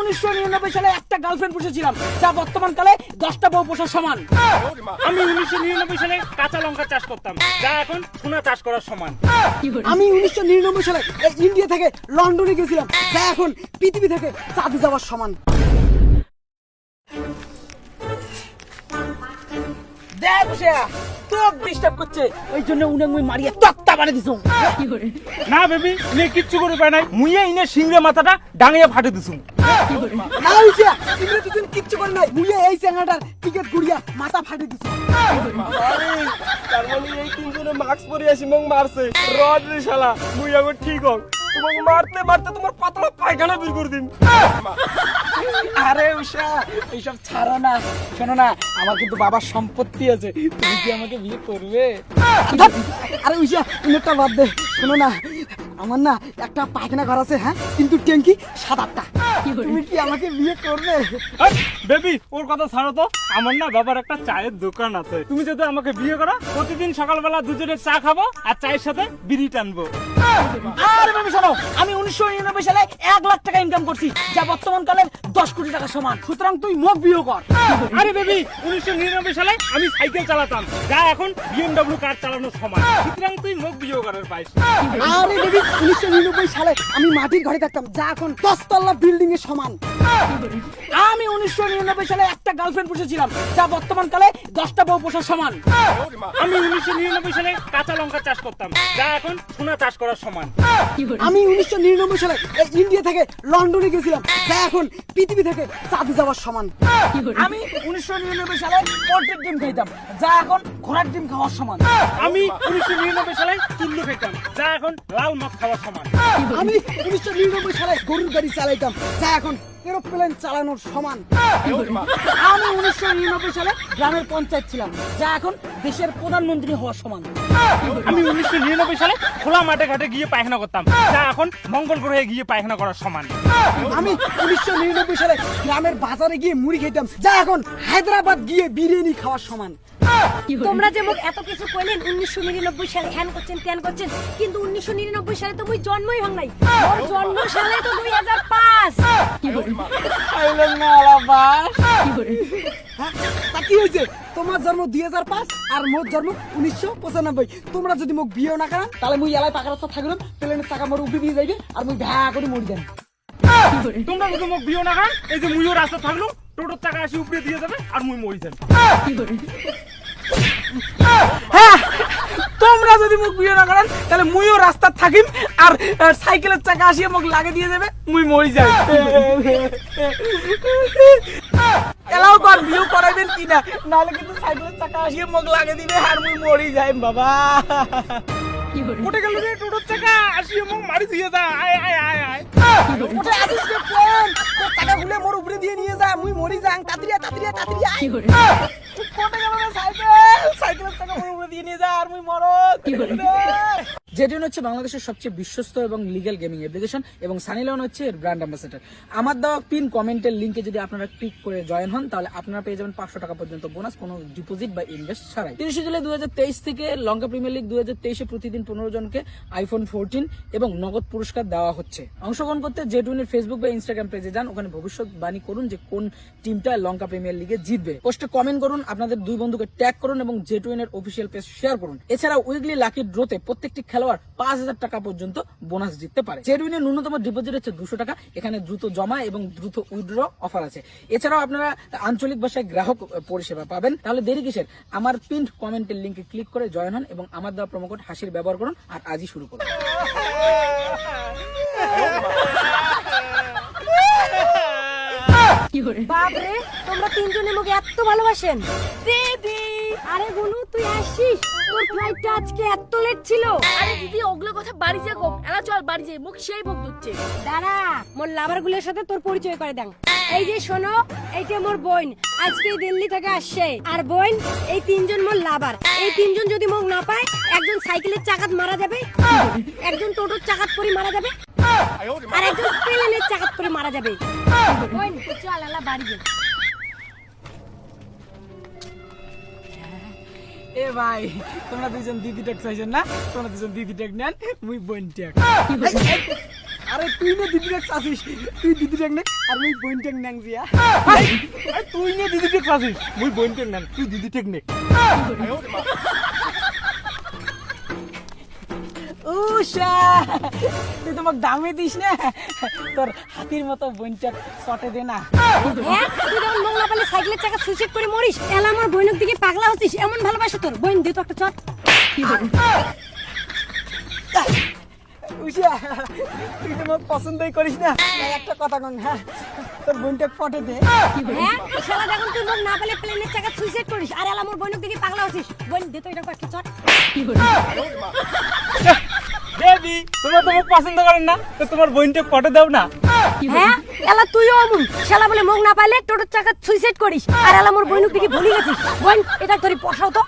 উনিশশো নিরানব্বই সালে একটা গার্লফ্রেন্ড পুষেছিলাম। যা বর্তমান কালে দশটা বউ পোষার সমান। আমি উনিশশো নিরানব্বই সালে কাঁচা লঙ্কা চাষ করতাম। যা এখন সোনা চাষ করার সমান। আমি উনিশশো নিরানব্বই সালে ইন্ডিয়া থেকে লন্ডনে গেছিলাম। যা এখন পৃথিবী থেকে চাঁদে যাওয়ার সমান। দেখ বসে ডিস্টার্ব করছে। ওই জন্য উনাং মুই মারিয়ে তত্তা বানিয়ে দিছো। না বেবি ইনে কিচ্ছু করে পায় নাই। মুইয়ে ইনে সিংড়ে মাথাটা ডাঙিয়ে ফাটে দিছুম না হইছে তুমি দুদিন কিচ্ছু করে নাই। মুইয়ে এই চ্যাংড়াটার টিকেট গুড়িয়া মাথা ফাটে দিছো। তার মানে এই তিনজনে মাস্ক পরে আসি মং মারছে। রড রে শালা মুই ঠিক হোক তোমাকে মারতে মারতে তোমার পাতলা পায়খানা বের করে দিন। আরে উষা এইসব ছাড়ো না। শোনো না আমার কিন্তু বাবার সম্পত্তি আছে। তুমি কি আমাকে বিয়ে করবে? আরে উষা একটা বাদ দে। শোনো না আমার না একটা পায়খানা ঘর আছে হ্যাঁ? কিন্তু ট্যাঙ্কি সাত আটটা। তুমি কি আমাকে বিয়ে করবে? বেবি ওর কথা ছাড়ো তো। আমার না বাবার একটা চায়ের দোকান আছে। তুমি যদি আমাকে বিয়ে করো প্রতিদিন সকালবেলা দুজনে চা খাব আর চায়ের সাথে বিড়ি টানবো। আরে বাবু শোনো আমি উনিশশো নিরানব্বই সালে এক লাখ টাকা ইনকাম করছি যা বর্তমান কালে দশ কোটি টাকা সমান। সুতরাং তুই মুখ বিয়ে কর। আরে বেবি উনিশশো নিরানব্বই সালে আমি সাইকেল চালাতাম যা এখন বিএমডব্লিউ কার চালানোর সময় সুতরাং তুই মুখ বিয়ে করার পাইস। আরে দেবী উনিশশো নিরানব্বই সালে আমি মাটির ঘরে থাকতাম যা এখন দশতলা বিল্ডিং এর সমান। আমি উনিশশো নিরানব্বই সালে একটা গার্লফ্রেন্ড পুষেছিলাম যা বর্তমান কালে দশটা বউ পোষার সমান। আমি উনিশশো নিরানব্বই সালে কাঁচা লঙ্কা চাষ করতাম যা এখন সোনা চাষ করার সমান। আমি উনিশশো নিরানব্বই সালে ইন্ডিয়া থেকে লন্ডনে গেছিলাম যা এখন পৃথিবী থেকে চাঁদে যাওয়ার সমান। আমি উনিশশো নিরানব্বই সালে পোল্ট্রির ডিম খাইতাম যা এখন ঘোড়ার ডিম খাওয়ার সমান। আমি উনিশশো নিরানব্বই সালে চুল্লু খেতাম যা এখন লাল মাছ খাওয়ার সমান। আমি উনিশশো নিরানব্বই সালে গরুর গাড়ি চালাইতাম এখন এরোপ্লেন চালানোর সমান। আমি উনিশশো নিরানব্বই সালে গ্রামের পঞ্চায়েত ছিলাম যা এখন দেশের প্রধানমন্ত্রী হওয়ার সমান। আমি উনিশশো নিরানব্বই সালে খোলা মাঠে ঘাটে গিয়ে পায়খানা করতাম যা এখন মঙ্গল গ্রহে গিয়ে পায়খানা করার সমান। আমি উনিশশো নিরানব্বই সালে গ্রামের বাজারে গিয়ে মুড়ি খেতাম যা এখন হায়দ্রাবাদ গিয়ে বিরিয়ানি খাওয়ার সমান। তোমরা যে মোক এত কিছু কইলেন উনিশশো নিরানব্বই সালে হ্যান করছেন ত্যান করছেন কিন্তু উনিশশো নিরানব্বই সালে তো মুই জন্মই ভাঙ নাই। জন্ম সালে তো দুই হাজার পাঁচ। হ্যাঁ, তা কি হয়েছে? তোমার জন্ম দুই হাজার পাঁচ আর মোর জন্ম উনিশশো পঁচানব্বই। তোমরা যদি মোক বিয়ে না করান তাহলে মুই এলাই পাকা রাস্তা থাকলাম প্লেনের টাকা মোর উপরে দিয়ে যাইবে আর মুই ভ্যা করে মরি যান তোমরা যদি মোক বিয়ে না খান এই যে মুইও রাস্তা থাকল টোটোর টাকা আসি উপরে দিয়ে যাবে আর মুই মরি যান হ্যাঁ তোমরা যদি মোক বিয়ে না করান, তাহলে মুইও রাস্তা থাকিম আর সাইকেলের চাকা আসিয়ে মোক লাগে দিয়ে দেবে, মুই মরি যাই। এলাও কর, বিয়ে করাইবেন কি না? নাহলে কিন্তু সাইকেলের চাকা আসিয়ে মোক লাগে দিবে আর মুই মরি যাই বাবা। উঠে গেল রে, টোটোর টাকা আসি মোক মারি দিয়ে যা, আয় আয় আয় আয়। উঠে আসিস রে প্লেন তোর টাকা গুলে মোর উপরে দিয়ে নিয়ে যা, মুই মরি যাং, তাড়াতাড়ি তাড়াতাড়ি তাড়াতাড়ি আয় কোটে গেল রে সাইকেল সাইকেলের টাকা মোর উপরে দিয়ে নিয়ে যা আর মুই মরো জেডিউন হচ্ছে বাংলাদেশের সবচেয়ে বিশ্বস্ত এবং লিগ্যাল গেমিং অ্যাপ্লিকেশন এবং সানি সানিলন হচ্ছে এর ব্র্যান্ড অ্যাম্বাসেডর আমার দেওয়া পিন কমেন্টের লিঙ্কে যদি আপনারা ক্লিক করে জয়েন হন, তাহলে আপনারা পেয়ে যাবেন পাঁচশো টাকা পর্যন্ত বোনাস কোনো ডিপোজিট বা ইনভেস্ট ছাড়াই। তিরিশে জুলাই দু থেকে লঙ্কা প্রিমিয়ার লিগ দু হাজার প্রতিদিন পনেরো জনকে আইফোন ফোরটিন এবং নগদ পুরস্কার দেওয়া হচ্ছে। অংশগ্রহণ করতে জেডুনের ফেসবুক বা ইনস্টাগ্রাম পেজে যান, ওখানে ভবিষ্যৎবাণী করুন যে কোন টিমটা লঙ্কা প্রিমিয়ার লিগে জিতবে। পোস্টে কমেন্ট করুন, আপনাদের দুই বন্ধুকে ট্যাগ করুন এবং জেটুইনের অফিসিয়াল পেজ শেয়ার করুন। এছাড়া উইকলি লাকি ড্রোতে প্রত্যেকটি খেলোয়াড় পাঁচ হাজার টাকা পর্যন্ত বোনাস জিততে পারে। জেটুইনের ন্যূনতম ডিপোজিট হচ্ছে দুশো টাকা। এখানে দ্রুত জমা এবং দ্রুত উইথড্র অফার আছে। এছাড়াও আপনারা আঞ্চলিক ভাষায় গ্রাহক পরিষেবা পাবেন। তাহলে দেরি কিসের? আমার পিন কমেন্টের লিঙ্কে ক্লিক করে জয়েন হন এবং আমার দেওয়া প্রোমোকোড হাসির ব্যবহার করুন আর আজই শুরু করুন। বাপরে তোমরা তিনজনের মুখে এত ভালোবাসেন। দিদি আরে গুনু তুই আসিস তোর ফ্লাইটটা আজকে এত লেট ছিল। আরে দিদি ওগুলো কথা বাড়ি যা গো এলা চল বাড়ি যাই মুখ সেই ভোগ দিচ্ছে দাঁড়া মোর লাভারগুলোর সাথে তোর পরিচয় করে দেন এই যে শোনো এইটা মোর বোন। আজকে দিল্লি থেকে আসছে। আর বোন এই তিনজন মোর লাভার এই তিনজন যদি মোক না পায় একজন সাইকেলের চাকাত মারা যাবে একজন টোটোর চাকাত পরে মারা যাবে আর একজন প্লেনের চাকাত পরে মারা যাবে। বোন চল এলা বাড়ি যাই। এ ভাই, তোমরা দুজন দিদি ট্যাগ চাইছেন না? তোমরা দুজন দিদি ট্যাগ নেন, মুই বোন ট্যাগ। আরে, তুই না দিদি চাসিস, তুই দিদি দেখ নে, আর মুই বোন টেক ন্যাং জিয়া। তুই নে দিদি টেক নেন, তুই দিদি টেক নে। উষা তুই তোমাক দামে দিস না? তোর হাতির মতো বোনটা চটে দে না। হ্যাঁ তুই যখন মুখ না পেলে সাইকেলের চাকা সুইসাইড করে মরিস এলা আমার বোনের দিকে পাগলা হচ্ছিস এমন ভালোবাসে তোর। বোন দে তো একটা চট। উষা তুই তোমাক পছন্দই করিস না। একটা কথা কন হ্যাঁ? তোর বোনটা ফটে দে। হ্যাঁ শালা যখন তুই মুখ না পেলে প্লেনের চাকা সুইসাইড করিস আর এলা আমার বোনের দিকে পাগলা হচ্ছিস। বোন দে তো এটা একটা চট। বেবি তোমরা তোমার পছন্দ করেন না তো তোমার বোনকে ফটো দাও না। হ্যাঁ এলা তুইও অমন শালা বলে মুখ না পাইলে টোটোর চাকা সুইসাইড করিস। আর এলা মোর বোনের দেখি ভুলে গেছিস। বোন এটা তোরই পশাও তো।